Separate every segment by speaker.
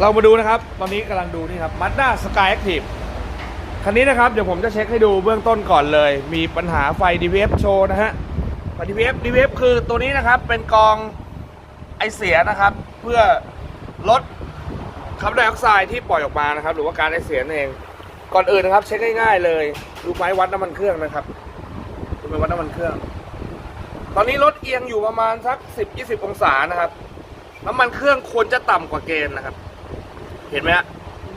Speaker 1: เรามาดูนะครับ ตอนนี้กำลังดูนี่ครับ Mazda Sky Active คันนี้นะครับ เดี๋ยวผมจะเช็คให้ดูเบื้องต้นก่อนเลย มีปัญหาไฟ DVF โชว์นะฮะ ไฟ DVF DVF คือตัวนี้นะครับ เป็นกองไอเสียนะครับ เพื่อลดคาร์บอนไดออกไซด์ที่ปล่อยออกมานะครับ หรือว่าการไอเสียนั่นเอง ก่อนอื่นนะครับ เช็คง่ายๆเลย ดูไม้วัดน้ำมันเครื่องนะครับ ดูไม้วัดน้ำมันเครื่อง ตอนนี้รถเอียงอยู่ประมาณสัก 10-20 องศานะครับ น้ำมันเครื่องควรจะต่ำกว่าเกณฑ์นะครับ เห็นไหมฮะ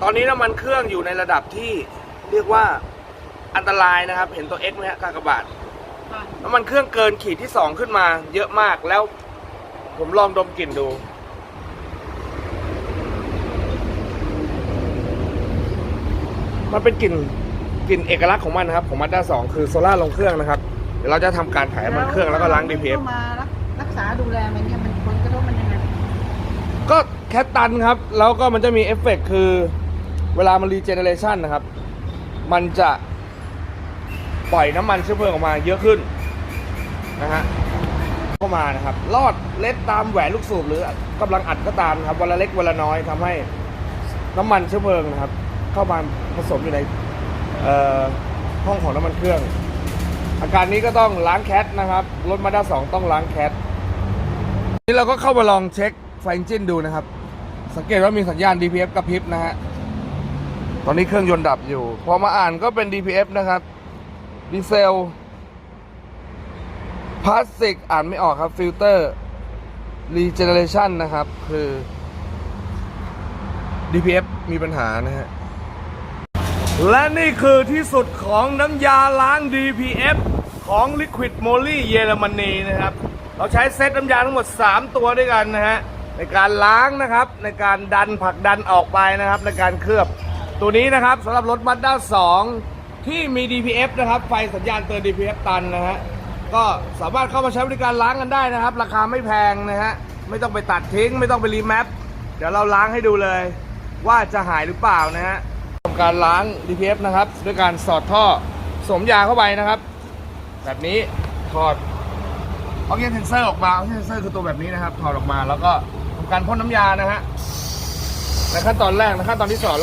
Speaker 1: ตอนนี้น้ำมันเครื่องอยู่ในระดับที่เรียกว่าอันตรายนะครับ เห็นตัว X ไหมฮะกากบาท
Speaker 2: ค่ะ
Speaker 1: น้ำมันเครื่องเกินขีดที่2ขึ้นมา เยอะมากแล้ว ผมลองดมกลิ่นดู มันเป็นกลิ่นกลิ่นเอกลักษณ์ของมันนะครับ ของมาด้า2คือโซล่าลงเครื่องนะครับ เดี๋ยวเราจะทำการถ่ายน้ำมันเครื่องแล้วก็ล้าง DPF
Speaker 2: เข้ามารักรักษาดูแลมันเนี่ยมันผลกระทบมันยังไง
Speaker 1: ก็แคตตันครับ แล้วก็มันจะมีเอฟเฟกต์คือเวลามันรีเจเนเรชันนะครับ มันจะปล่อยน้ำมันเชื้อเพลิงออกมาเยอะขึ้นนะฮะเข้ามานะครับลอดเล็ดตามแหวนลูกสูบหรือกำลังอัดก็ตามครับวันละเล็กวันละน้อยทำให้น้ำมันเชื้อเพลิงนะครับ เข้ามาผสมอยู่ในห้องของน้ำมันเครื่อง อาการนี้ก็ต้องล้างแคทนะครับรถมาด้าสองต้องล้างแคทนี่เราก็เข้ามาลองเช็ค ไฟเจินดูนะครับ สังเกตว่ามีสัญญาณ DPF กระพริบนะฮะตอนนี้เครื่องยนต์ดับอยู่ พอมาอ่านก็เป็น DPF นะครับดีเซลพลาสติกอ่านไม่ออกครับฟิลเตอร์รีเจเนเรชันนะครับ คือ DPF มีปัญหานะฮะ และนี่คือที่สุดของน้ำยาล้าง DPF ของ Liquid Moly เยอรมนีนะครับ เราใช้เซตน้ำยาทั้งหมด 3 ตัวด้วยกันนะฮะ ในการล้างนะครับ ในการดันผลักดันออกไปนะครับ ในการเคลือบ ตัวนี้นะครับสำหรับรถ Mazda 2 ที่มี DPF นะครับ ไฟสัญญาณเตือน DPF ตันนะฮะก็สามารถเข้ามาใช้บริการล้างกันได้นะครับ ราคาไม่แพงนะฮะไม่ต้องไปตัดทิ้ง ไม่ต้องไปรีแมปเดี๋ยวเราล้างให้ดูเลย ว่าจะหายหรือเปล่านะฮะทำการล้าง DPF นะครับด้วยการสอดท่อสมยาเข้าไปนะครับ แบบนี้ถอดออกซิเจนเซนเซอร์ออกมาออกซิเจนเซนเซอร์คือตัวแบบนี้นะครับถอดออกมาแล้วก็ การพ่นน้ำยานะฮะในขั้นตอนแรกในขั้นตอนที่สอง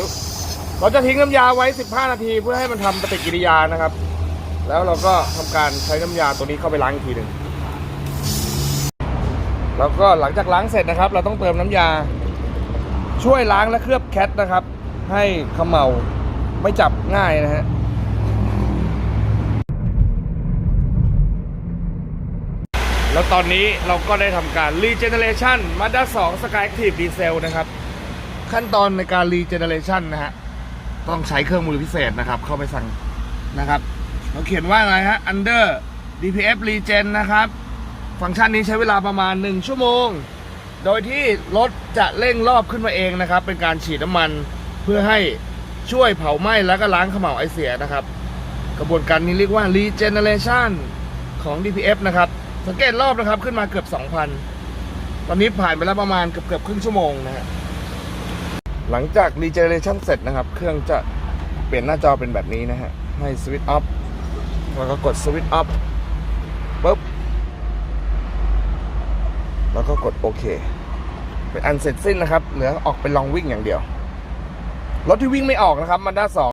Speaker 1: เราจะทิ้งน้ำยาไว้ 15 นาที เพื่อให้มันทำปฏิกิริยานะครับ แล้วเราก็ทำการใช้น้ำยาตัวนี้เข้าไปล้างอีกทีหนึ่งแล้วก็หลังจากล้างเสร็จนะครับ เราต้องเติมน้ำยา ช่วยล้างและเคลือบแคทนะครับ ให้ขมเมาไม่จับง่ายนะฮะ แล้วตอนนี้เราก็ได้ทำการ Regeneration Mazda 2 Sky Active Diesel นะครับ ขั้นตอนในการ Regeneration นะฮะ ต้องใช้เครื่องมือพิเศษนะครับ เข้าไปสั่งนะครับเขาเขียนว่าอะไรฮะ Under DPF Regen นะครับ ฟังก์ชันนี้ใช้เวลาประมาณ 1 ชั่วโมง โดยที่รถจะเร่งรอบขึ้นมาเองนะครับ เป็นการฉีดน้ำมันเพื่อให้ช่วยเผาไหม้แล้วก็ล้างเขม่าไอเสียนะครับ กระบวนการนี้เรียกว่า regeneration ของ DPF นะครับ สังเกตรอบนะครับ ขึ้นมาเกือบ2,000ตอนนี้ผ่านไปแล้วประมาณเกือบเกือบครึ่งชั่วโมงนะฮะหลังจาก regeneration เสร็จนะครับ เครื่องจะเปลี่ยนหน้าจอเป็นแบบนี้นะฮะ ให้ switch off แล้วก็กด switch off ปุ๊บ แล้วก็กดโอเค เป็นอันเสร็จสิ้นนะครับ เหลือออกไปลองวิ่งอย่างเดียว รถที่วิ่งไม่ออกนะครับมาด้าสอง